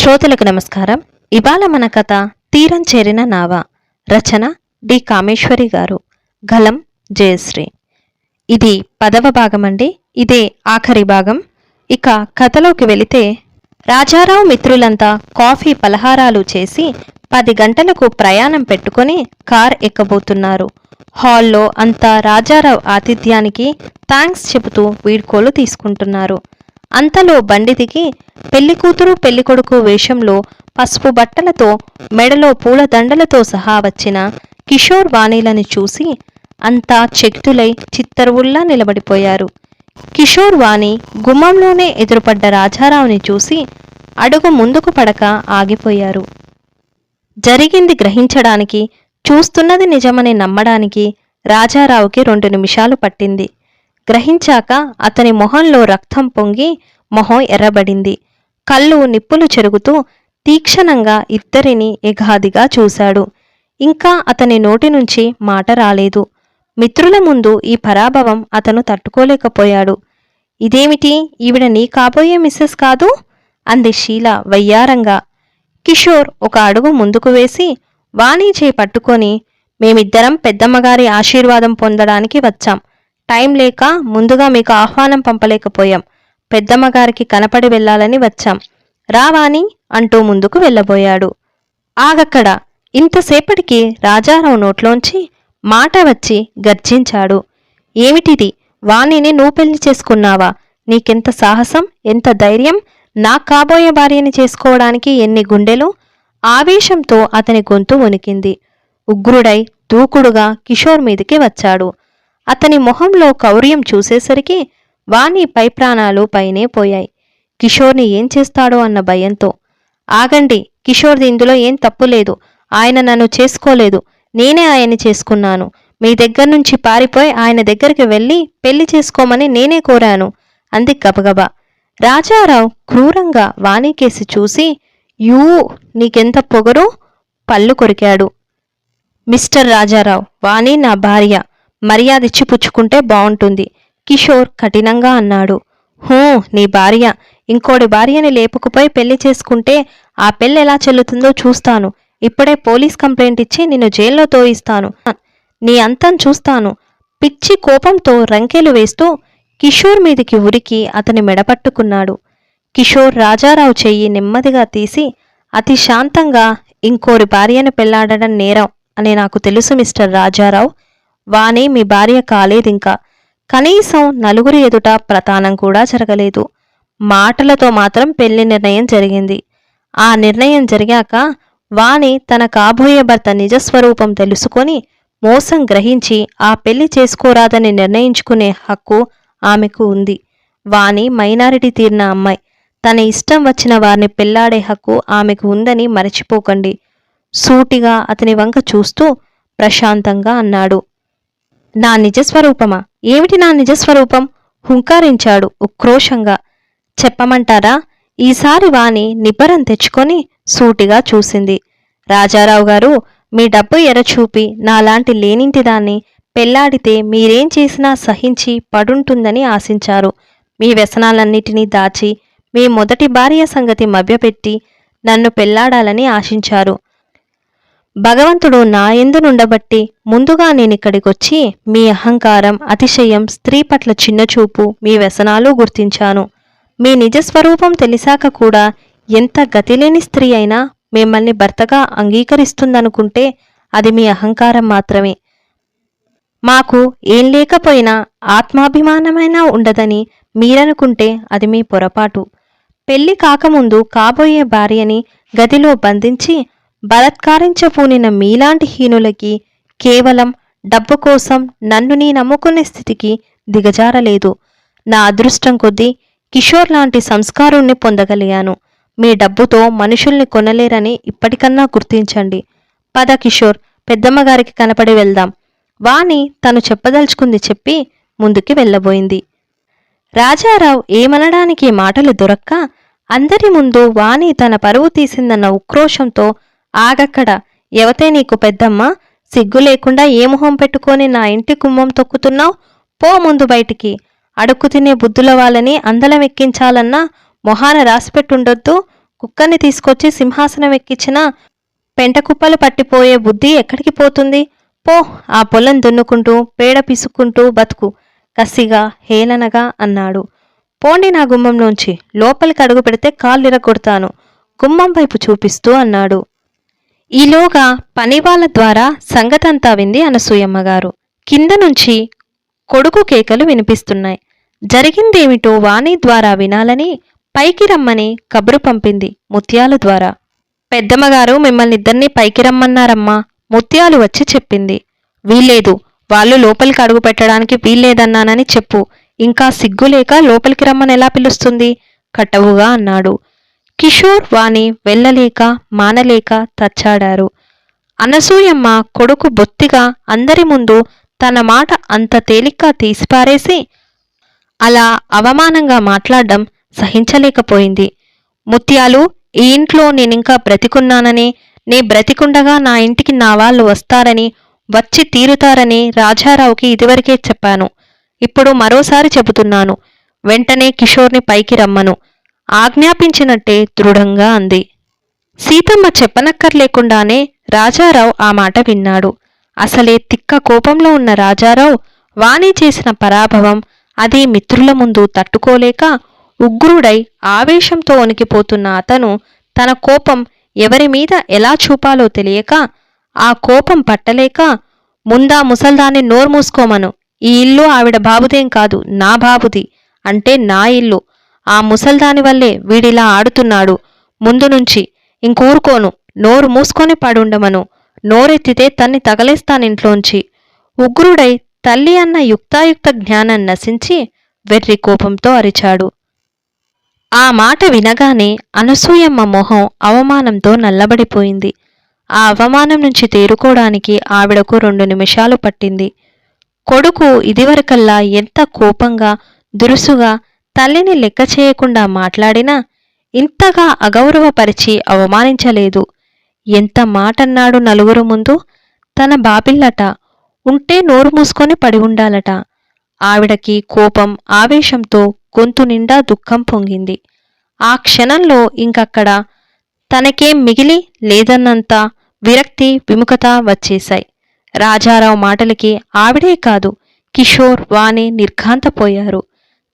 శ్రోతలకు నమస్కారం. ఇవాళ మన కథ తీరం చేరిన నావ. రచన డి. కామేశ్వరి గారు. గలం జయశ్రీ. ఇది పదవ భాగం అండి ఇదే ఆఖరి భాగం. ఇక కథలోకి వెళితే రాజారావు మిత్రులంతా కాఫీ పలహారాలు చేసి పది గంటలకు ప్రయాణం పెట్టుకొని కార్ ఎక్కబోతున్నారు. హాల్లో అంతా రాజారావు ఆతిథ్యానికి థ్యాంక్స్ చెబుతూ వీడ్కోలు తీసుకుంటున్నారు. అంతలో బండి దిగి పెళ్ళికూతురు పెళ్ళికొడుకు వేషంలో పసుపు బట్టలతో మెడలో పూల దండలతో సహా వచ్చిన కిషోర్ వాణిలను చూసి అంతా చెక్తులై చిత్తరువుల్లా నిలబడిపోయారు. కిషోర్ వాణి గుమ్మంలోనే ఎదురుపడ్డ రాజారావుని చూసి అడుగు ముందుకు పడక ఆగిపోయారు. జరిగింది గ్రహించడానికి చూస్తున్నది నిజమని నమ్మడానికి రాజారావుకి రెండు నిమిషాలు పట్టింది. గ్రహించాక అతని మొహంలో రక్తం పొంగి మొహం ఎర్రబడింది. కళ్ళు నిప్పులు చెరుగుతూ తీక్షణంగా ఇద్దరిని ఎగాదిగా చూశాడు. ఇంకా అతని నోటి నుంచి మాట రాలేదు. మిత్రుల ముందు ఈ పరాభవం అతను తట్టుకోలేకపోయాడు. ఇదేమిటి? ఈవిడ నీ కాబోయే మిస్సెస్ కాదు? అంది షీల వయ్యారంగా. కిషోర్ ఒక అడుగు ముందుకు వేసి వాణి చేయి పట్టుకొని మేమిద్దరం పెద్దమ్మగారి ఆశీర్వాదం పొందడానికి వచ్చాం. టైం లేక ముందుగా మీకు ఆహ్వానం పంపలేకపోయాం. పెద్దమ్మగారికి కనపడి వెళ్ళాలని వచ్చాం. రావాని అంటూ ముందుకు వెళ్ళబోయాడు. ఆగక్కడ. ఇంతసేపటికి రాజారావు నోట్లోంచి మాట వచ్చి గర్జించాడు. ఏమిటిది? వాణిని నువ్వు పెళ్ళి చేసుకున్నావా? నీకెంత సాహసం ఎంత ధైర్యం? నా కాబోయే భార్యని చేసుకోవడానికి ఎన్ని గుండెలు? ఆవేశంతో అతని గొంతు వణికింది. ఉగ్రుడై దూకుడుగా కిషోర్ మీదికి వచ్చాడు. అతని మొహంలో కౌర్యం చూసేసరికి వాణి పై ప్రాణాలు పైనే పోయాయి. కిషోర్ని ఏం చేస్తాడో అన్న భయంతో ఆగండి కిషోర్ది ఇందులో ఏం తప్పు లేదు. ఆయన నన్ను చేసుకోలేదు. నేనే ఆయన్ని చేసుకున్నాను. మీ దగ్గర నుంచి పారిపోయి ఆయన దగ్గరికి వెళ్ళి పెళ్ళి చేసుకోమని నేనే కోరాను. అంది గబగబా. రాజారావు క్రూరంగా వాణికేసి చూసి యూ నీకెంత పొగరు? పళ్ళు కొరికాడు. మిస్టర్ రాజారావు వాణి నా భార్య. మర్యాద ఇచ్చి పుచ్చుకుంటే బావుంటుంది. కిషోర్ కఠినంగా అన్నాడు. హూ నీ భార్య. ఇంకోడి భార్యని లేపుకుపోయి పెళ్ళి చేసుకుంటే ఆ పెళ్ళి ఎలా చెల్లుతుందో చూస్తాను. ఇప్పుడే పోలీస్ కంప్లైంట్ ఇచ్చి నిన్ను జైల్లో తోయిస్తాను. నీ అంతం చూస్తాను. పిచ్చి కోపంతో రంకెలు వేస్తూ కిషోర్ మీదికి ఉరికి అతని మెడపట్టుకున్నాడు. కిషోర్ రాజారావు చెయ్యి నెమ్మదిగా తీసి అతి శాంతంగా ఇంకోరి భార్యను పెళ్ళాడడం నేరం అని నాకు తెలుసు మిస్టర్ రాజారావు. వాణి మీ భార్య కాలేదింకా. కనీసం నలుగురి ఎదుట ప్రతానం కూడా జరగలేదు. మాటలతో మాత్రం పెళ్ళి నిర్ణయం జరిగింది. ఆ నిర్ణయం జరిగాక వాణి తన కాబోయే భర్త నిజస్వరూపం తెలుసుకొని మోసం గ్రహించి ఆ పెళ్ళి చేసుకోరాదని నిర్ణయించుకునే హక్కు ఆమెకు ఉంది. వాణి మైనారిటీ తీరిన అమ్మాయి. తన ఇష్టం వచ్చిన వారిని పెళ్ళాడే హక్కు ఆమెకు ఉందని మరచిపోకండి. సూటిగా అతని వంక చూస్తూ ప్రశాంతంగా అన్నాడు. నా నిజస్వరూపమా? ఏమిటి నా నిజస్వరూపం? హుంకారించాడు ఉక్రోషంగా. చెప్పమంటారా? ఈసారి వాణి నిబ్బరం తెచ్చుకొని సూటిగా చూసింది. రాజారావు గారు మీ డబ్బు ఎరచూపి నాలాంటి లేనింటి దాన్ని పెళ్ళాడితే మీరేం చేసినా సహించి పడుంటుందని ఆశించారు. మీ వ్యసనాలన్నిటినీ దాచి మీ మొదటి భార్య సంగతి మభ్యపెట్టి నన్ను పెళ్ళాడాలని ఆశించారు. భగవంతుడు నా ఎందునుండబట్టి ముందుగా నేనిక్కడికొచ్చి మీ అహంకారం అతిశయం స్త్రీ పట్ల చిన్నచూపు మీ వ్యసనాలు గుర్తించాను. మీ నిజస్వరూపం తెలిసాక కూడా ఎంత గతిలేని స్త్రీ అయినా మిమ్మల్ని భర్తగా అంగీకరిస్తుందనుకుంటే అది మీ అహంకారం మాత్రమే. మాకు ఏం లేకపోయినా ఆత్మాభిమానమైనా ఉండదని మీరనుకుంటే అది మీ పొరపాటు. పెళ్ళి కాకముందు కాబోయే భార్యని గదిలో బంధించి బలత్కారించపూనిన మీలాంటి హీనులకి కేవలం డబ్బు కోసం నన్ను నీ నమ్ముకునే స్థితికి దిగజారలేదు. నా అదృష్టం కొద్దీ కిషోర్ లాంటి సంస్కారుణ్ణి పొందగలిగాను. మీ డబ్బుతో మనుషుల్ని కొనలేరని ఇప్పటికన్నా గుర్తించండి. పద కిషోర్ పెద్దమ్మగారికి కనపడి వెళ్దాం. వాణి తను చెప్పదలుచుకుంది చెప్పి ముందుకి వెళ్ళబోయింది. రాజారావు ఏమనడానికి మాటలు దొరక్క అందరి ముందు వాణి తన పరువు తీసిందన్న ఉక్రోషంతో ఆగక్కడ. ఎవతే నీకు పెద్దమ్మ? సిగ్గు లేకుండా ఏ మొహం పెట్టుకొని నా ఇంటి కుమ్మం తొక్కుతున్నావు? పో ముందు బయటికి. అడుక్కు తినే బుద్ధుల వాళ్ళని అందలం ఎక్కించాలన్నా మొహాన రాసిపెట్టుండొద్దు. కుక్కని తీసుకొచ్చి సింహాసనం ఎక్కించినా పెంట కుప్పలు పట్టిపోయే బుద్ధి ఎక్కడికి పోతుంది? పో ఆ పొలం దున్నుకుంటూ పేడ పిసుక్కుంటూ బతుకు. కసిగా హేళనగా అన్నాడు. పోండి నా గుమ్మంలోంచి. లోపలికి అడుగు పెడితే కాళ్ళిరగొడతాను గుమ్మం వైపు చూపిస్తూ అన్నాడు. ఈలోగా పనివాళ్ళ ద్వారా సంగతంతా వింది అనసూయమ్మ గారు కింద నుంచి కొడుకు కేకలు వినిపిస్తున్నాయి. జరిగిందేమిటో వాణి ద్వారా వినాలని పైకి రమ్మని కబురు పంపింది ముత్యాలు ద్వారా. పెద్దమ్మగారు మిమ్మల్ని ఇద్దరినీ పైకి రమ్మన్నారమ్మా ముత్యాలు వచ్చి చెప్పింది. వీల్లేదు వాళ్ళు లోపలికి అడుగు పెట్టడానికి వీల్లేదన్నానని చెప్పు. ఇంకా సిగ్గులేక లోపలికి రమ్మని ఎలా పిలుస్తుంది? కట్టవుగా అన్నాడు. కిషోర్ వాణి వెళ్ళలేక మానలేక తచ్చాడారు. అనసూయమ్మ కొడుకు బొత్తిగా అందరి ముందు తన మాట అంత తేలిగ్గా తీసిపారేసి అలా అవమానంగా మాట్లాడడం సహించలేకపోయింది. ముత్యాలు ఈ ఇంట్లో నేనింకా బ్రతికున్నానని నే బ్రతికుండగా నా ఇంటికి నా వాళ్ళు వస్తారని వచ్చి తీరుతారని రాజారావుకి ఇదివరకే చెప్పాను. ఇప్పుడు మరోసారి చెబుతున్నాను. వెంటనే కిషోర్ని పైకి రమ్మను. ఆజ్ఞాపించినట్టే దృఢంగా అంది. సీతమ్మ చెప్పనక్కర్లేకుండానే రాజారావు ఆ మాట విన్నాడు. అసలే తిక్క కోపంలో ఉన్న రాజారావు వాణి చేసిన పరాభవం అది మిత్రుల ముందు తట్టుకోలేక ఉగ్రుడై ఆవేశంతో వణికిపోతున్న అతను తన కోపం ఎవరి మీద ఎలా చూపాలో తెలియక ఆ కోపం పట్టలేక ముందా ముసల్దాన్ని నోరు మూసుకోమను ఈ ఇల్లు ఆవిడ బాబుదేం కాదు నా బాబుది అంటే నా ఇల్లు. ఆ ముసల్దాని వల్లే వీడిలా ఆడుతున్నాడు. ముందు నుంచి ఇంకూరుకోను నోరు మూసుకొని పడుండమను. నోరెత్తితే తన్ని తగలేస్తానింట్లోంచి ఉగ్రుడై తల్లి అన్న యుక్తాయుక్త జ్ఞానం నశించి వెర్రి కోపంతో అరిచాడు. ఆ మాట వినగానే అనసూయమ్మ మొహం అవమానంతో నల్లబడిపోయింది. ఆ అవమానం నుంచి తేరుకోవడానికి ఆవిడకు రెండు నిమిషాలు పట్టింది. కొడుకు ఇదివరకల్లా ఎంత కోపంగా దురుసుగా తల్లిని లెక్క చేయకుండా మాట్లాడినా ఇంతగా అగౌరవపరిచి అవమానించలేదు. ఎంత మాటన్నాడు నలుగురు ముందు? తన బాపిల్లట. ఉంటే నోరు మూసుకొని పడి ఉండాలట. ఆవిడకి కోపం ఆవేశంతో గొంతు నిండా దుఃఖం పొంగింది. ఆ క్షణంలో ఇంకక్కడ తనకేం మిగిలి లేదన్నంత విరక్తి విముఖత వచ్చేశాయి. రాజారావు మాటలకి ఆవిడే కాదు కిషోర్ వాణి నిర్ఘాంతపోయారు.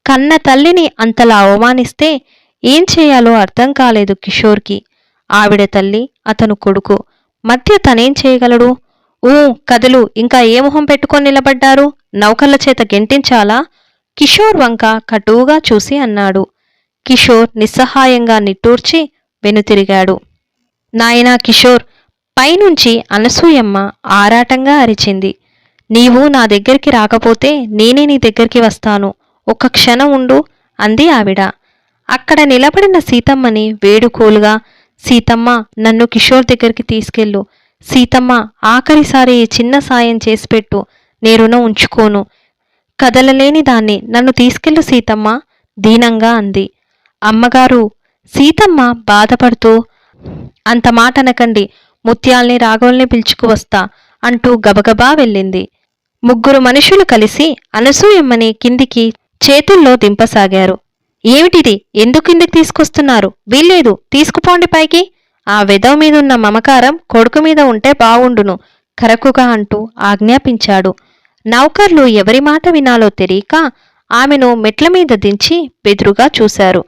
కన్న తల్లిని అంతలా అవమానిస్తే ఏం చేయాలో అర్థం కాలేదు కిషోర్కి. ఆవిడ తల్లి అతను కొడుకు. మధ్య తనేం చేయగలడు? ఊ కదులు ఇంకా ఏ మొహం పెట్టుకొని నిలబడ్డారు? నౌకర్ల చేత గెంటించాలా? కిషోర్ వంక కటువుగా చూసి అన్నాడు. కిషోర్ నిస్సహాయంగా నిట్టూర్చి వెనుతిరిగాడు. నాయనా కిషోర్ పైనుంచి అనసూయమ్మ ఆరాటంగా అరిచింది. నీవు నా దగ్గరికి రాకపోతే నేనే నీ దగ్గరికి వస్తాను. ఒక్క క్షణం ఉండు అంది ఆవిడ. అక్కడ నిలబడిన సీతమ్మని వేడుకోలుగా సీతమ్మ నన్ను కిషోర్ దగ్గరికి తీసుకెళ్ళు. సీతమ్మ ఆఖరిసారి ఈ చిన్న సాయం చేసిపెట్టు నే రుణం ఉంచుకోను. కదలలేని దాన్ని నన్ను తీసుకెళ్ళు సీతమ్మ దీనంగా అంది. అమ్మగారు సీతమ్మ బాధపడుతూ అంత మాట అనకండి. ముత్యాల్ని రాఘవుల్ని పిలుచుకువస్తా అంటూ గబగబా వెళ్ళింది. ముగ్గురు మనుషులు కలిసి అనసూయమ్మని కిందికి చేతుల్లో దింపసాగారు. ఏమిటిది? ఎందుకు తీసుకొస్తున్నారు? వీల్లేదు తీసుకుపోండి పైకి. ఆ వెదవ మీదున్న మమకారం కొడుకు మీద ఉంటే బావుండును కరకుగా అంటూ ఆజ్ఞాపించాడు. నౌకర్లు ఎవరి మాట వినాలో తెలియక ఆమెను మెట్ల మీద దించి బెదురుగా చూశారు.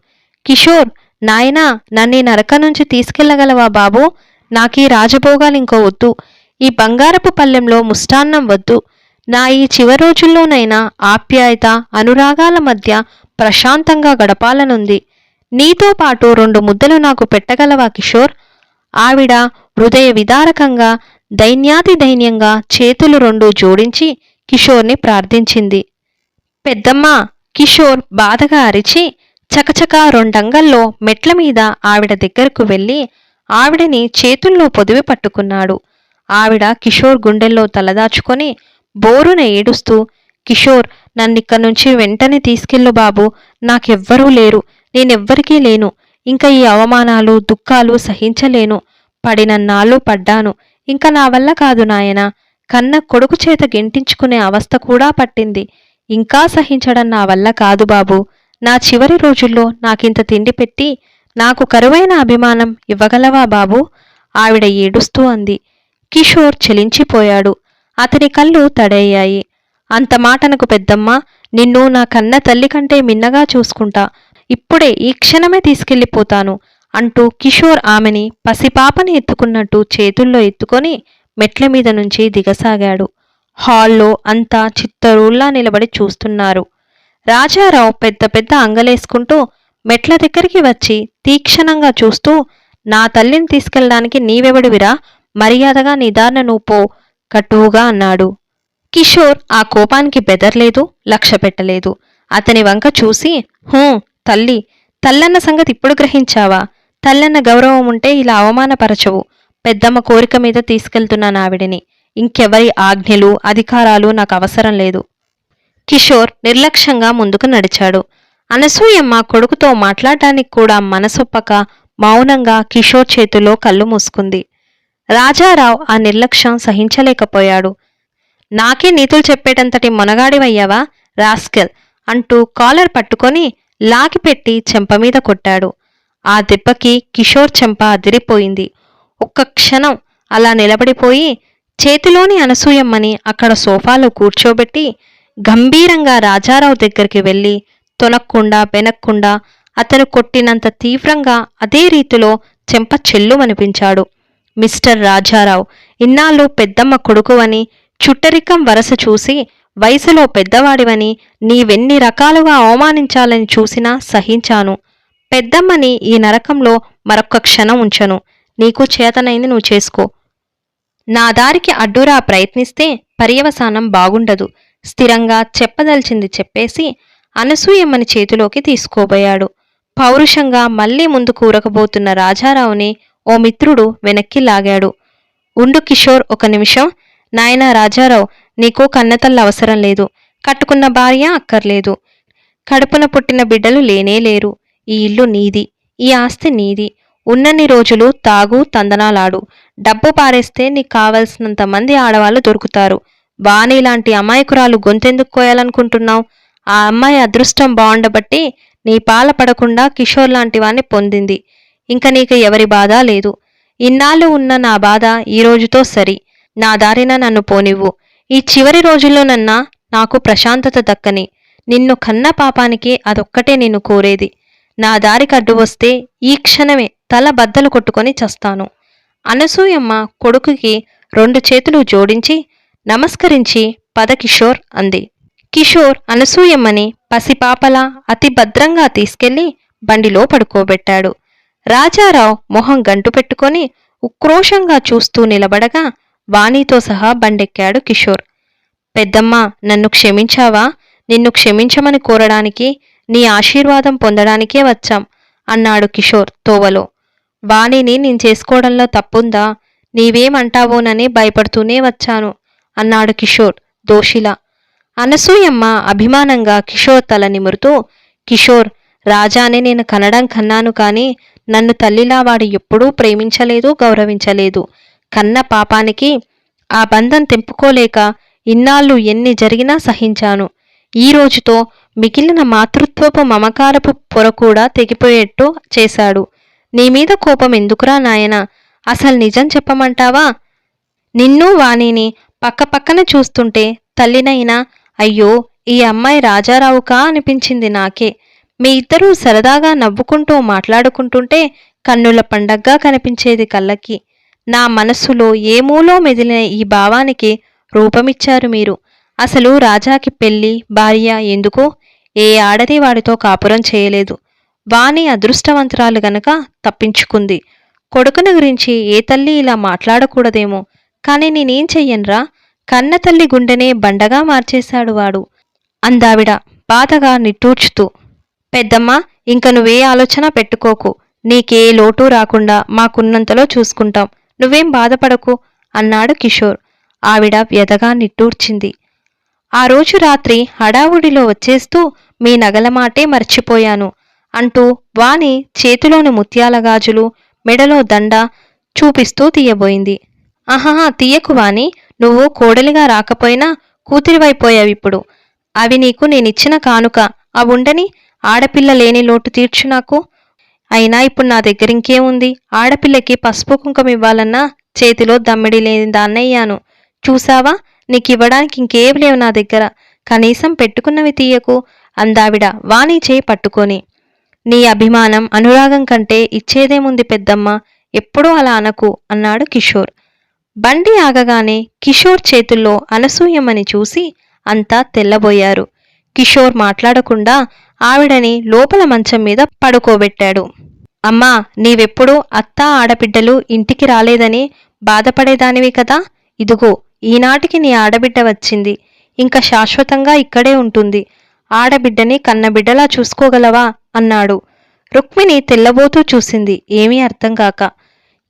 కిషోర్ నాయనా నన్ను నరక నుంచి తీసుకెళ్ళగలవా బాబూ? నాకీ రాజభోగాలింకో వద్దు. ఈ బంగారపు పల్లెంలో ముష్టాన్నం వద్దు. నా ఈ చివరి రోజుల్లోనైనా ఆప్యాయత అనురాగాల మధ్య ప్రశాంతంగా గడపాలనుంది. నీతో పాటు రెండు ముద్దలు నాకు పెట్టగలవా కిషోర్? ఆవిడ హృదయ విదారకంగా దైన్యాతి దైన్యంగా చేతులు రెండు జోడించి కిషోర్ని ప్రార్థించింది. పెద్దమ్మ కిషోర్ బాధగా అరిచి చకచకా రెండంగల్లో మెట్ల మీద ఆవిడ దగ్గరకు వెళ్ళి ఆవిడని చేతుల్లో పొదివి పట్టుకున్నాడు. ఆవిడ కిషోర్ గుండెల్లో తలదాచుకొని బోరున ఏడుస్తూ కిషోర్ నన్నిక్కడి నుంచి వెంటనే తీసుకెళ్ళు బాబు నాకెవ్వరూ లేరు నేనెవ్వరికీ లేను ఇంకా ఈ అవమానాలు దుఃఖాలు సహించలేను పడినన్నాళ్ళు పడ్డాను ఇంకా నా వల్ల కాదు నాయనా కన్న కొడుకు చేత గెంటించుకునే అవస్థ కూడా పట్టింది ఇంకా సహించడం నా వల్ల కాదు బాబు నా చివరి రోజుల్లో నాకింత తిండి పెట్టి నాకు కరువైన అభిమానం ఇవ్వగలవా బాబు? ఆవిడ ఏడుస్తూ అంది. కిషోర్ చెలించిపోయాడు. అతని కళ్ళు తడయ్యాయి అంత మాటనకు పెద్దమ్మ నిన్ను నా కన్న తల్లి కంటే మిన్నగా చూసుకుంటా. ఇప్పుడే ఈ క్షణమే తీసుకెళ్ళిపోతాను అంటూ కిషోర్ ఆమెని పసిపాపని ఎత్తుకున్నట్టు చేతుల్లో ఎత్తుకొని మెట్ల మీద నుంచి దిగసాగాడు. హాల్లో అంతా చిత్తరుల్లా నిలబడి చూస్తున్నారు. రాజారావు పెద్ద పెద్ద అంగలేసుకుంటూ మెట్ల దగ్గరికి వచ్చి తీక్షణంగా చూస్తూ నా తల్లిని తీసుకెళ్ళడానికి నీవెవడివిరా? మర్యాదగా నిదాన నువ్వు పో. కటువుగా అన్నాడు. కిషోర్ ఆ కోపానికి బెదర్లేదు లక్ష్య పెట్టలేదు. అతని వంక చూసి హూ తల్లి తల్లన్న సంగతి ఇప్పుడు గ్రహించావా? తల్లన్న గౌరవం ఉంటే ఇలా అవమానపరచవు. పెద్దమ్మ కోరిక మీద తీసుకెళ్తున్నాను ఆవిడిని. ఇంకెవరి ఆజ్ఞలు అధికారాలు నాకు అవసరం లేదు. కిషోర్ నిర్లక్ష్యంగా ముందుకు నడిచాడు. అనసూయమ్మ కొడుకుతో మాట్లాడటానికి కూడా మనసొప్పక మౌనంగా కిషోర్ చేతిలో కళ్ళు మూసుకుంది. రాజారావు ఆ నిర్లక్ష్యం సహించలేకపోయాడు. నాకే నీతులు చెప్పేటంతటి మొనగాడివయ్యావా? రాస్కెల్ అంటూ కాలర్ పట్టుకొని లాగిపెట్టి చెంప మీద కొట్టాడు. ఆ దెబ్బకి కిషోర్ చెంప అదిరిపోయింది. ఒక్క క్షణం అలా నిలబడిపోయి చేతిలోని అనసూయమ్మని అక్కడ సోఫాలో కూర్చోబెట్టి గంభీరంగా రాజారావు దగ్గరికి వెళ్ళి తొనక్కుండా వెనక్కుండా అతను కొట్టినంత తీవ్రంగా అదే రీతిలో చెంప చెల్లుమనిపించాడు మిస్టర్ రాజారావు. ఇన్నాళ్ళు పెద్దమ్మ కొడుకువని చుట్టరికం వరస చూసి వయసులో పెద్దవాడివని నీవెన్ని రకాలుగా అవమానించాలని చూసినా సహించాను. పెద్దమ్మని ఈ నరకంలో మరొక్క క్షణం ఉంచను. నీకు చేతనైంది నువ్వు చేసుకో. నా దారికి అడ్డురా ప్రయత్నిస్తే పర్యవసానం బాగుండదు. స్థిరంగా చెప్పదలిచింది చెప్పేసి అనసూయమ్మని చేతిలోకి తీసుకోబోయాడు. పౌరుషంగా మళ్ళీ ముందు కూరకబోతున్న రాజారావుని ఓ మిత్రుడు వెనక్కి లాగాడు. ఉండు కిషోర్ ఒక నిమిషం. నాయనా రాజారావు నీకు కన్నతల్ల అవసరం లేదు. కట్టుకున్న భార్య అక్కర్లేదు. కడుపున పుట్టిన బిడ్డలు లేనే లేరు. ఈ ఇల్లు నీది. ఈ ఆస్తి నీది. ఉన్నన్ని రోజులు తాగు తందనాలాడు. డబ్బు పారేస్తే నీకు కావలసినంత మంది ఆడవాళ్ళు దొరుకుతారు. వాణి లాంటి అమాయకురాలు గొంతెందుకు కోయాలనుకుంటున్నావు? ఆ అమ్మాయి అదృష్టం బాగుండబట్టి నీ పాల పడకుండా కిషోర్ లాంటి వాణ్ణి పొందింది. ఇంక నీకు ఎవరి బాధ లేదు. ఇన్నాళ్ళు ఉన్న నా బాధ ఈ రోజుతో సరి. నా దారిన నన్ను పోనివ్వు. ఈ చివరి రోజుల్లోనన్నా నాకు ప్రశాంతత దక్కని. నిన్ను కన్న పాపానికి అదొక్కటే నిన్ను కోరేది. నా దారికి అడ్డు వస్తే ఈ క్షణమే తల బద్దలు కొట్టుకొని చస్తాను. అనసూయమ్మ కొడుకుకి రెండు చేతులు జోడించి నమస్కరించి పద కిషోర్ అంది. కిషోర్ అనసూయమ్మని పసిపాపలా అతి భద్రంగా తీసుకెళ్ళి బండిలో పడుకోబెట్టాడు. రాజారావు మొహం గంటు పెట్టుకొని ఉక్రోషంగా చూస్తూ నిలబడగా వాణితో సహా బండెక్కాడు కిషోర్. పెద్దమ్మ నన్ను క్షమించావా? నిన్ను క్షమించమని కోరడానికి నీ ఆశీర్వాదం పొందడానికే వచ్చాం అన్నాడు కిషోర్ తోవలో. వాణిని నేను చేసుకోవడంలో తప్పుందా? నీవేమంటావోనని భయపడుతూనే వచ్చాను అన్నాడు కిషోర్ దోషిలా. అనసూయమ్మ అభిమానంగా కిషోర్ తల నిమురుతూ కిషోర్ రాజానే నేను కనడం కన్నాను కానీ నన్ను తల్లిలా వాడు ఎప్పుడూ ప్రేమించలేదు గౌరవించలేదు. కన్న పాపానికి ఆ బంధం తెంపుకోలేక ఇన్నాళ్ళు ఎన్ని జరిగినా సహించాను. ఈ రోజుతో మిగిలిన మాతృత్వపు మమకారపు పొర కూడా తెగిపోయేట్టు చేశాడు. నీ మీద కోపం ఎందుకురా నాయనా? అసలు నిజం చెప్పమంటావా? నిన్ను వాణిని పక్కపక్కన చూస్తుంటే తల్లినైనా అయ్యో ఈ అమ్మాయి రాజారావుకా అనిపించింది నాకే. మీ ఇద్దరూ సరదాగా నవ్వుకుంటూ మాట్లాడుకుంటుంటే కన్నుల పండగ్గా కనిపించేది కళ్ళకి. నా మనస్సులో ఏ మూలో మెదిలిన ఈ భావానికి రూపమిచ్చారు మీరు? అసలు రాజాకి పెళ్ళి భార్య ఎందుకో? ఏ ఆడది వాడితో కాపురం చేయలేదు. వాణి అదృష్టవంతురాలు గనక తప్పించుకుంది. కొడుకుని గురించి ఏ తల్లి ఇలా మాట్లాడకూడదేమో? కానీ నేనేం చెయ్యనురా? కన్న తల్లి గుండెనే బండగా మార్చేశాడు వాడు. అందావిడ బాధగా నిట్టూర్చుతూ పెద్దమ్మ ఇంక నువ్వే ఆలోచన పెట్టుకోకు. నీకే లోటు రాకుండా మాకున్నంతలో చూసుకుంటాం. నువ్వేం బాధపడకు అన్నాడు కిషోర్. ఆవిడ వ్యధగా నిట్టూర్చింది. ఆ రోజు రాత్రి హడావుడిలో వచ్చేస్తూ మీ నగల మాటే మర్చిపోయాను అంటూ వాణి చేతిలోని ముత్యాల గాజులు మెడలో దండ చూపిస్తూ తీయబోయింది. ఆహాహా తీయకు వాణి నువ్వు కోడలిగా రాకపోయినా కూతురివైపోయావిప్పుడు. అవి నీకు నేనిచ్చిన కానుక అవుండని ఆడపిల్ల లేని లోటు తీర్చు నాకు. అయినా ఇప్పుడు నా దగ్గర ఇంకేముంది? ఆడపిల్లకి పసుపు కుంకుమ ఇవ్వాలన్నా చేతిలో దమ్మిడి లేని దాన్నయ్యాను చూసావా? నీకు ఇవ్వడానికి ఇంకేవి లేవు నా దగ్గర. కనీసం పెట్టుకున్నవి తీయకు. అందావిడ వాణి చేయి పట్టుకొని. నీ అభిమానం అనురాగం కంటే ఇచ్చేదేముంది పెద్దమ్మ? ఎప్పుడూ అలా అనకు అన్నాడు కిషోర్. బండి ఆగగానే కిషోర్ చేతుల్లో అనసూయమని చూసి అంతా తెల్లబోయారు. కిషోర్ మాట్లాడకుండా ఆవిడని లోపల మంచం మీద పడుకోబెట్టాడు. అమ్మా నీవెప్పుడూ అత్త ఆడబిడ్డలు ఇంటికి రాలేదని బాధపడేదానివి కదా? ఇదిగో ఈనాటికి నీ ఆడబిడ్డ వచ్చింది. ఇంకా శాశ్వతంగా ఇక్కడే ఉంటుంది. ఆడబిడ్డని కన్నబిడ్డలా చూసుకోగలవా? అన్నాడు. రుక్మిణి తెల్లబోతూ చూసింది. ఏమీ అర్థం కాక.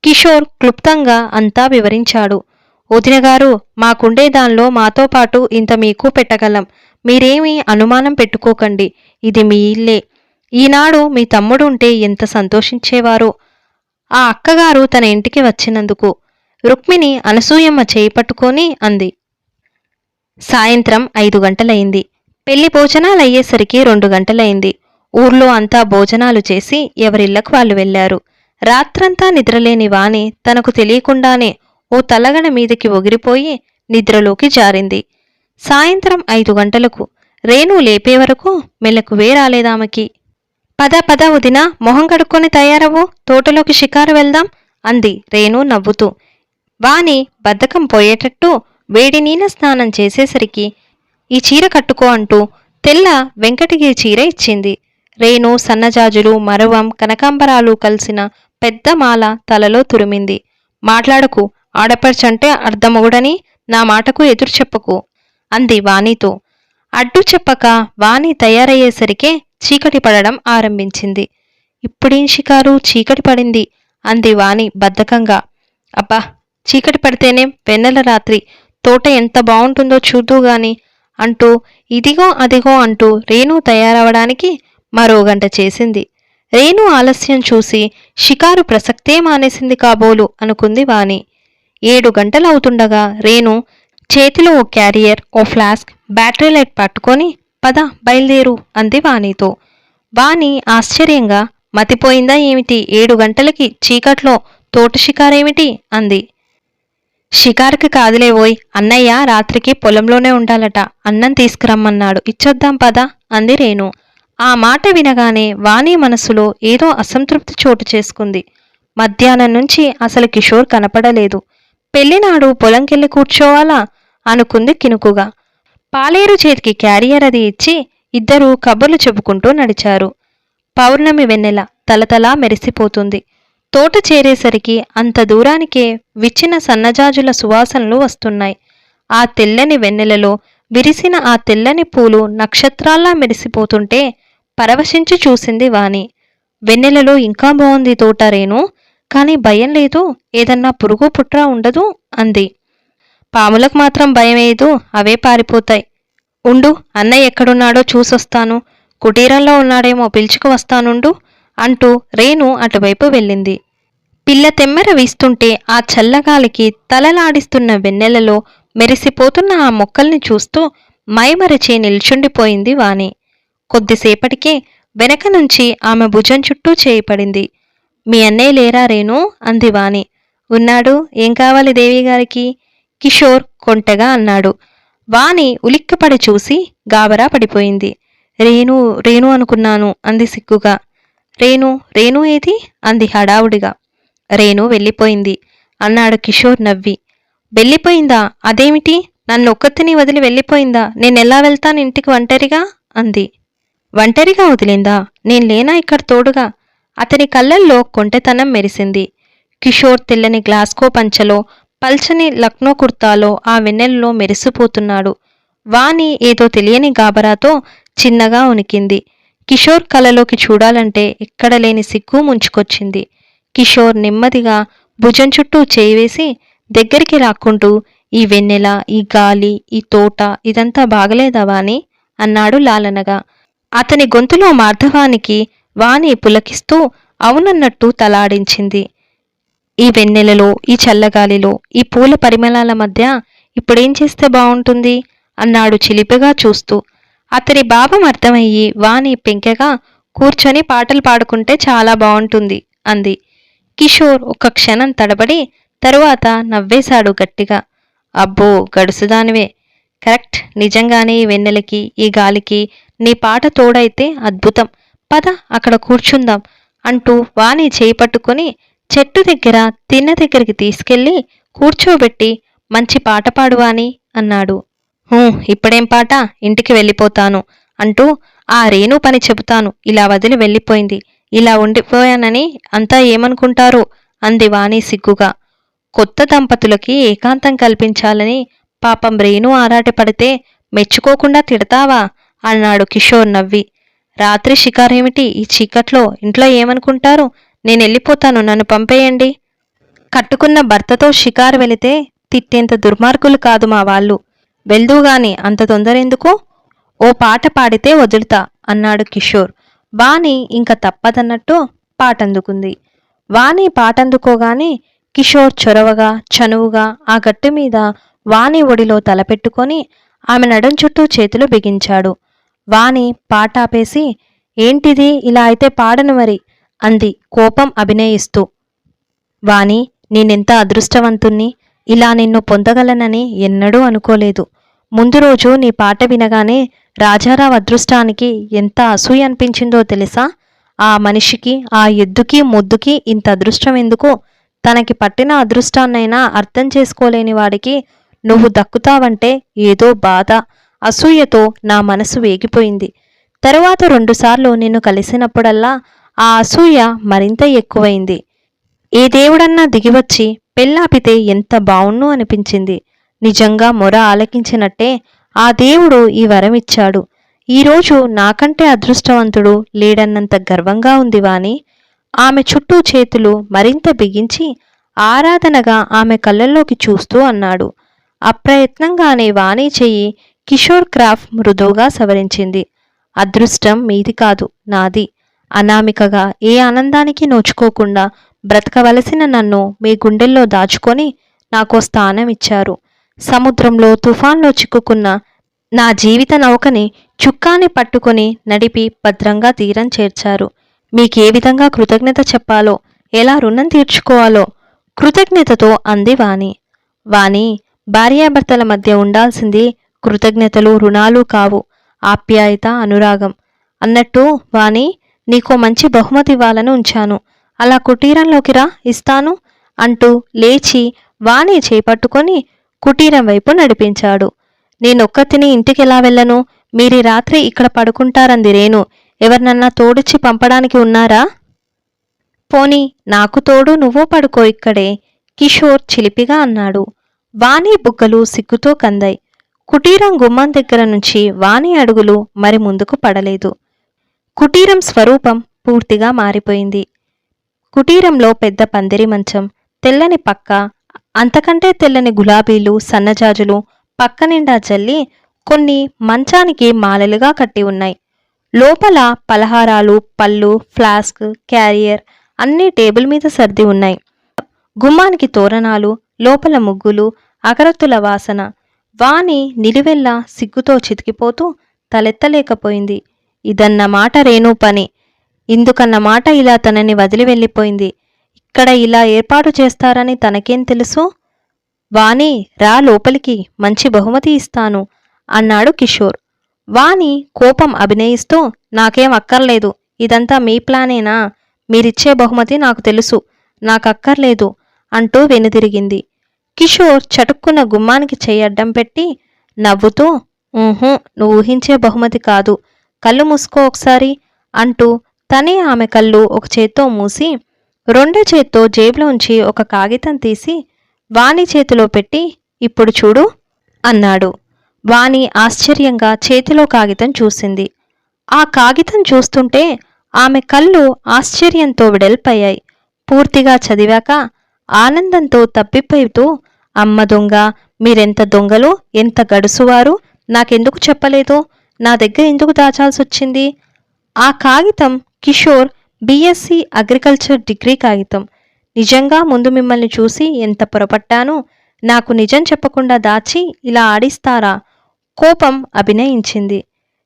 కిషోర్ క్లుప్తంగా అంతా వివరించాడు. వదినగారు మాకుండే దానిలో మాతో పాటు ఇంత మీకు పెట్టగలం. మీరేమీ అనుమానం పెట్టుకోకండి. ఇది మీ ఇల్లే. ఈనాడు మీ తమ్ముడు ఉంటే ఎంత సంతోషించేవారో. ఆ అక్కగారు తన ఇంటికి వచ్చినందుకు రుక్మిణి అనసూయమ్మ చేయి పట్టుకొని అంది. సాయంత్రం ఐదు గంటలయింది పెళ్ళి భోజనాలు అయ్యేసరికి రెండు గంటలయింది ఊర్లో అంతా భోజనాలు చేసి ఎవరిళ్ళకు వాళ్ళు వెళ్ళారు రాత్రంతా నిద్రలేని వాణి తనకు తెలియకుండానే ఓ తలగడ మీదకి ఒగిరిపోయి నిద్రలోకి జారింది. సాయంత్రం ఐదు గంటలకు. రేణు లేపే వరకు మెలకువే రాలేదామెకి. పద పద వదిన మొహం కడుక్కొని తయారవు తోటలోకి షికారు వెళ్దాం అంది. రేణు నవ్వుతూ. వాణి బద్ధకం పోయేటట్టు వేడి నీన స్నానం చేసేసరికి ఈ చీర కట్టుకో అంటూ తెల్ల వెంకటగిరి చీర ఇచ్చింది. రేణు సన్నజాజులు మరవం కనకాంబరాలు కలిసిన పెద్ద మాల తలలో తురిమింది. మాట్లాడకు ఆడపడుచంటే అర్ధమగుడని నా మాటకు ఎదురు చెప్పకు అంది వాణితో అడ్డు చెప్పక వాణి తయారయ్యేసరికే చీకటి పడడం ఆరంభించింది. ఇప్పుడేం షికారు? చీకటి పడింది అంది వాణి బద్ధకంగా. అబ్బా చీకటి పడితేనే వెన్నెల రాత్రి. తోట ఎంత బాగుంటుందో చూద్దు గాని అంటూ ఇదిగో అదిగో అంటూ రేణు తయారవడానికి మరో గంట చేసింది. రేణు ఆలస్యం చూసి షికారు ప్రసక్తే మానేసింది కాబోలు అనుకుంది వాణి ఏడు గంటలవుతుండగా రేణు చేతిలో ఓ క్యారియర్ ఓ ఫ్లాస్క్ బ్యాటరీ లైట్ పట్టుకొని పద బయలుదేరు అంది వాణితో. వాణి ఆశ్చర్యంగా మతిపోయిందా ఏమిటి? ఏడు గంటలకి చీకట్లో తోట షికారేమిటి అంది. షికారుకి కాదులేవోయ్ అన్నయ్య రాత్రికి పొలంలోనే ఉండాలట అన్నం తీసుకురమ్మన్నాడు ఇచ్చొద్దాం పదా అంది రేణు. ఆ మాట వినగానే వాణి మనసులో ఏదో అసంతృప్తి చోటు చేసుకుంది. మధ్యాహ్నం నుంచి అసలు కిషోర్ కనపడలేదు. పెళ్ళినాడు పొలంకెళ్ళి కూర్చోవాలా? అనుకుంది కినుకుగా. పాలేరు చేతికి క్యారియర్ అది ఇచ్చి ఇద్దరూ కబుర్లు చెప్పుకుంటూ నడిచారు. పౌర్ణమి వెన్నెల తలతలా మెరిసిపోతుంది. తోట చేరేసరికి అంత దూరానికే విచ్చిన సన్నజాజుల సువాసనలు వస్తున్నాయి. ఆ తెల్లని వెన్నెలలో విరిసిన ఆ తెల్లని పూలు నక్షత్రాల్లా మెరిసిపోతుంటే పరవశించి చూసింది వాణి. వెన్నెలలో ఇంకా బాగుంది తోట రేణు కానీ భయం లేదు ఏదన్నా పురుగు పుట్రా ఉండదు అంది. పాములకు మాత్రం భయం వేయదు అవే పారిపోతాయి. ఉండు అన్నయ్య ఎక్కడున్నాడో చూసొస్తాను. కుటీరంలో ఉన్నాడేమో పిలుచుకు వస్తానుండు అంటూ రేణు అటువైపు వెళ్ళింది. పిల్ల తెమ్మెర వీస్తుంటే ఆ చల్లగాలికి తలలాడిస్తున్న వెన్నెలలో మెరిసిపోతున్న ఆ మొక్కల్ని చూస్తూ మైమరచి నిల్చుండిపోయింది వాణి. కొద్దిసేపటికే వెనక నుంచి ఆమె భుజం చుట్టూ చేయిపడింది మీ అన్నయ్య లేరా రేణు? అంది వాణి. ఉన్నాడు. ఏం కావాలి దేవి గారికి కిషోర్ కొంటెగా అన్నాడు. వాణి ఉలిక్కిపడి చూసి గాబరా పడిపోయింది. రేణు రేణు అనుకున్నాను అంది సిగ్గుగా. రేణు రేణు ఏది? అంది హడావుడిగా. రేణు వెళ్ళిపోయింది. అన్నాడు కిషోర్ నవ్వి. వెళ్ళిపోయిందా? అదేమిటి? నన్ను ఒక్కతిని వదిలి వెళ్ళిపోయిందా? నేనెలా వెళ్తాను ఇంటికి ఒంటరిగా? అంది. ఒంటరిగా వదిలిందా? నేను లేనా ఇక్కడ తోడుగా? అతని కళ్ళల్లో కొంటెతనం మెరిసింది. కిషోర్ తెల్లని గ్లాస్కో పంచలో పల్చని లక్నో కుర్తాలో ఆ వెన్నెల్లో మెరిసిపోతున్నాడు. వాణి ఏదో తెలియని గాబరాతో చిన్నగా ఉనికింది. కిషోర్ కలలోకి చూడాలంటే ఎక్కడ లేని సిగ్గు ముంచుకొచ్చింది. కిషోర్ నెమ్మదిగా భుజం చుట్టూ చేయివేసి దగ్గరికి రాక్కుంటూ ఈ వెన్నెల ఈ గాలి ఈ తోట ఇదంతా బాగలేదా వాణి? అన్నాడు లాలనగా. అతని గొంతులో మార్ధవానికి వాణి పులకిస్తూ అవునన్నట్టు తలాడించింది. ఈ వెన్నెలలో ఈ చల్లగాలిలో ఈ పూల పరిమళాల మధ్య ఇప్పుడేం చేస్తే బాగుంటుంది అన్నాడు చిలిపిగా చూస్తూ. అతని భావం అర్థమయ్యి వాణి పెంకెగా కూర్చొని పాటలు పాడుకుంటే చాలా బాగుంటుంది అంది. కిషోర్ ఒక క్షణం తడబడి తరువాత నవ్వేశాడు గట్టిగా. అబ్బో గడుసుదానివే. కరెక్ట్ నిజంగానే ఈ వెన్నెలకి ఈ గాలికి నీ పాట తోడైతే అద్భుతం. పద అక్కడ కూర్చుందాం అంటూ వాణి చేయి పట్టుకొని చెట్టు దగ్గర తిన్న దగ్గరికి తీసుకెళ్ళి కూర్చోబెట్టి మంచి పాట పాడువాని అన్నాడు. "హూ, ఇప్పుడేం పాట? ఇంటికి వెళ్ళిపోతాను అంటూ ఆ రేణు పని చెబుతాను. ఇలా వదిలి వెళ్ళిపోయింది. ఇలా ఉండిపోయానని అంతా ఏమనుకుంటారో? అంది వాణి సిగ్గుగా. కొత్త దంపతులకి ఏకాంతం కల్పించాలని పాపం రేణు ఆరాటపడితే మెచ్చుకోకుండా తిడతావా? అన్నాడు కిషోర్ నవ్వి. రాత్రి షికారేమిటి? ఈ చీకట్లో ఇంట్లో ఏమనుకుంటారు? నేను వెళ్ళిపోతాను నన్ను పంపేయండి. కట్టుకున్న భర్తతో షికారు వెళితే తిట్టేంత దుర్మార్గులు కాదు మా వాళ్ళు. వెళ్దూగాని అంత తొందర ఎందుకు ఓ పాట పాడితే వదులుతా అన్నాడు కిషోర్. వాణి ఇంక తప్పదన్నట్టు పాటందుకుంది. వాణి పాటందుకోగానే కిషోర్ చొరవగా చనువుగా ఆ గట్టు మీద వాణి ఒడిలో తలపెట్టుకొని ఆమె నడుం చుట్టూ చేతులు బిగించాడు. వాణి పాట ఆపేసి ఏంటిది? ఇలా అయితే పాడను మరి. అంది. కోపం అభినయిస్తూ. వాణి నేనెంత అదృష్టవంతుణ్ణి? ఇలా నిన్ను పొందగలనని ఎన్నడూ అనుకోలేదు. ముందు రోజు నీ పాట వినగానే రాజారావు అదృష్టానికి ఎంత అసూయ అనిపించిందో తెలుసా? ఆ మనిషికి ఆ ఎద్దుకి ముద్దుకి ఇంత అదృష్టం ఎందుకు? తనకి పట్టిన అదృష్టాన్నైనా అర్థం చేసుకోలేని వాడికి నువ్వు దక్కుతావంటే ఏదో బాధ. అసూయతో నా మనసు వేగిపోయింది. తరువాత రెండుసార్లు నిన్ను కలిసినప్పుడల్లా ఆ అసూయ మరింత ఎక్కువైంది. ఏ దేవుడన్నా దిగివచ్చి పెళ్ళాపితే ఎంత బావుణ్ణు అనిపించింది. నిజంగా మొర ఆలకించినట్టే ఆ దేవుడు ఈ వరం ఇచ్చాడు ఈరోజు నాకంటే అదృష్టవంతుడు లేడన్నంత గర్వంగా ఉంది వాని ఆమె చుట్టూ చేతులు మరింత బిగించి ఆరాధనగా ఆమె కళ్ళల్లోకి చూస్తూ అన్నాడు. అప్రయత్నంగానే వాణి చెయ్యి కిషోర్ క్రాఫ్ట్ మృదువుగా సవరించింది. అదృష్టం మీది కాదు నాది. అనామికగా ఏ ఆనందానికి నోచుకోకుండా బ్రతకవలసిన నన్ను మీ గుండెల్లో దాచుకొని నాకో స్థానం ఇచ్చారు. సముద్రంలో తుఫాన్లో చిక్కుకున్న నా జీవిత నౌకని చుక్కాని పట్టుకొని నడిపి భద్రంగా తీరం చేర్చారు. మీకే విధంగా కృతజ్ఞత చెప్పాలో ఎలా రుణం తీర్చుకోవాలో కృతజ్ఞతతో అంది వాణి. వాణి భార్యాభర్తల మధ్య ఉండాల్సింది కృతజ్ఞతలు రుణాలు కావు. ఆప్యాయత అనురాగం. అన్నట్టు వాణి నీకో మంచి బహుమతి ఇవ్వాలని ఉంచాను. అలా కుటీరంలోకి రా ఇస్తాను అంటూ లేచి వాణి చేపట్టుకొని కుటీరం వైపు నడిపించాడు. నేనొక్కతిని ఇంటికి ఎలా వెళ్ళను? మీరీ రాత్రి ఇక్కడ పడుకుంటారంది రేణు. ఎవరినన్నా తోడిచ్చి పంపడానికి ఉన్నారా? పోనీ నాకు తోడు నువ్వు పడుకో ఇక్కడే కిషోర్ చిలిపిగా అన్నాడు. వాణి బుగ్గలు సిగ్గుతో కందాయి. కుటీరం గుమ్మం దగ్గర నుంచి వాణి అడుగులు మరి ముందుకు పడలేదు. కుటీరం స్వరూపం పూర్తిగా మారిపోయింది. కుటీరంలో పెద్ద పందిరి మంచం తెల్లని పక్క అంతకంటే తెల్లని గులాబీలు సన్నజాజులు పక్క నిండా చల్లి కొన్ని మంచానికి మాలలుగా కట్టి ఉన్నాయి. లోపల పలహారాలు పళ్ళు ఫ్లాస్క్ క్యారియర్ అన్నీ టేబుల్ మీద సర్ది ఉన్నాయి. గుమ్మానికి తోరణాలు లోపల ముగ్గులు అగరత్తుల వాసన. వాణి నిలువెల్లా సిగ్గుతో చితికిపోతూ తలెత్తలేకపోయింది. ఇదన్న మాట రేణు పని. ఇందుకన్న మాట ఇలా తనని వదిలి వెళ్ళిపోయింది. ఇక్కడ ఇలా ఏర్పాటు చేస్తారని తనకేం తెలుసు? వాణి రా లోపలికి మంచి బహుమతి ఇస్తాను అన్నాడు కిషోర్. వాణి కోపం అభినయిస్తూ నాకేం అక్కర్లేదు ఇదంతా మీ ప్లానేనా? మీరిచ్చే బహుమతి నాకు తెలుసు నాకక్కర్లేదు అంటూ వెనుదిరిగింది. కిషోర్ చటుక్కున గుమ్మానికి చెయ్యడ్డం పెట్టి నవ్వుతూ ఊహూ నువ్వు ఊహించే బహుమతి కాదు కళ్ళు మూసుకో ఒకసారి అంటూ తనే ఆమె కళ్ళు ఒక చేత్తో మూసి రెండో చేత్తో జేబులోంచి ఒక కాగితం తీసి వాణి చేతిలో పెట్టి ఇప్పుడు చూడు అన్నాడు. వాణి ఆశ్చర్యంగా చేతిలో కాగితం చూసింది. ఆ కాగితం చూస్తుంటే ఆమె కళ్ళు ఆశ్చర్యంతో విడల్పయ్యాయి. పూర్తిగా చదివాక ఆనందంతో తప్పిపోతూ అమ్మ దొంగ మీరెంత దొంగలు ఎంత గడుసువారు నాకెందుకు చెప్పలేదు? నా దగ్గర ఎందుకు దాచాల్సి వచ్చింది ఆ కాగితం కిషోర్ బీఎస్సీ అగ్రికల్చర్ డిగ్రీ కాగితం. నిజంగా ముందు మిమ్మల్ని చూసి ఎంత పొరపట్టానో నాకు నిజం చెప్పకుండా దాచి ఇలా ఆడిస్తారా? కోపం అభినయించింది.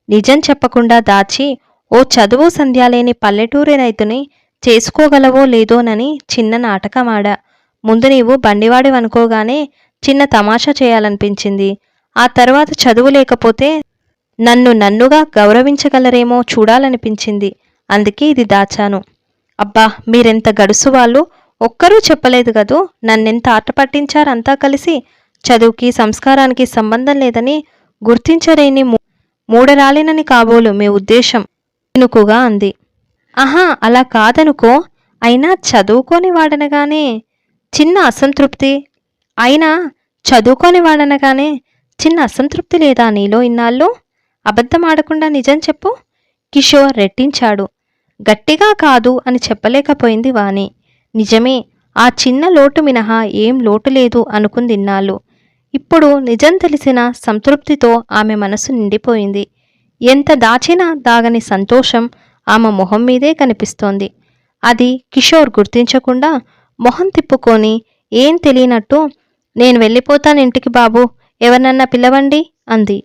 నిజం చెప్పకుండా దాచి ఓ చదువు సంధ్యాలేని పల్లెటూరి రైతుని చేసుకోగలవో లేదోనని చిన్న నాటకమాడా. ముందు నీవు బండివాడివనుకోగానే చిన్న తమాషా చేయాలనిపించింది. ఆ తర్వాత చదువు లేకపోతే నన్ను నన్నుగా గౌరవించగలరేమో చూడాలనిపించింది. అందుకే ఇది దాచాను. అబ్బా మీరెంత గడుసు వాళ్ళు? ఒక్కరూ చెప్పలేదు కదూ? నన్నెంత ఆట పట్టించారంతా కలిసి? చదువుకి సంస్కారానికి సంబంధం లేదని గుర్తించరేని మూ- మూడరాలేనని కాబోలు మీ ఉద్దేశం. ఇనుకుగా అంది. ఆహా అలా కాదనుకో. అయినా చదువుకొని వాడనగానే చిన్న అసంతృప్తి. అయినా చదువుకొని వాడనగానే చిన్న అసంతృప్తి లేదా నీలో ఇన్నాళ్ళు? అబద్ధం ఆడకుండా నిజం చెప్పు? కిషోర్ రెట్టించాడు. గట్టిగా కాదు అని చెప్పలేకపోయింది వాణి. నిజమే ఆ చిన్న లోటు మినహా ఏం లోటు లేదు అనుకుంది ఇన్నాళ్ళు. ఇప్పుడు నిజం తెలిసిన సంతృప్తితో ఆమె మనసు నిండిపోయింది. ఎంత దాచినా దాగని సంతోషం ఆమె మొహం మీదే కనిపిస్తోంది. అది కిషోర్ గుర్తించకుండా మొహం తిప్పుకొని ఏం తెలియనట్టు? నేను వెళ్ళిపోతాను ఇంటికి బాబు. ఎవరినన్నా పిలవండి అంది.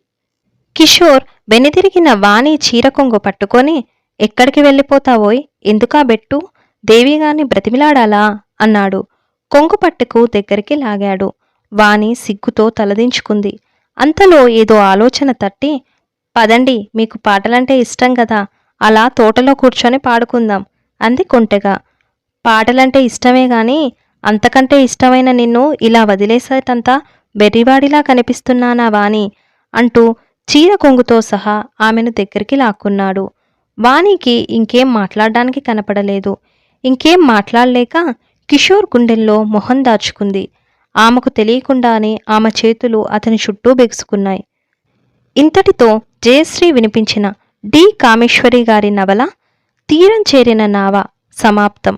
కిషోర్ వెనుదిరిగిన వాణి చీర కొంగు పట్టుకొని ఎక్కడికి వెళ్ళిపోతావోయ్? ఎందుకా బెట్టు? దేవిగాని బ్రతిమిలాడాలా? అన్నాడు. కొంగు పట్టుకు దగ్గరికి లాగాడు. వాణి సిగ్గుతో తలదించుకుంది. అంతలో ఏదో ఆలోచన తట్టి పదండి మీకు పాటలంటే ఇష్టం కదా అలా తోటలో కూర్చొని పాడుకుందాం అంది కొంటెగా. పాటలంటే ఇష్టమే గాని అంతకంటే ఇష్టమైన నిన్ను ఇలా వదిలేసేటంతా బెర్రివాడిలా కనిపిస్తున్నానా వాణి? అంటూ చీర కొంగుతో సహా ఆమెను దగ్గరికి లాక్కున్నాడు. వాణికి ఇంకేం మాట్లాడడానికి కనపడలేదు. ఇంకేం మాట్లాడలేక కిషోర్ గుండెల్లో మొహం దాచుకుంది. ఆమెకు తెలియకుండానే ఆమె చేతులు అతని చుట్టూ బెగుసుకున్నాయి. ఇంతటితో జయశ్రీ వినిపించిన డి కామేశ్వరి గారి నవల తీరం చేరిన నావ సమాప్తం.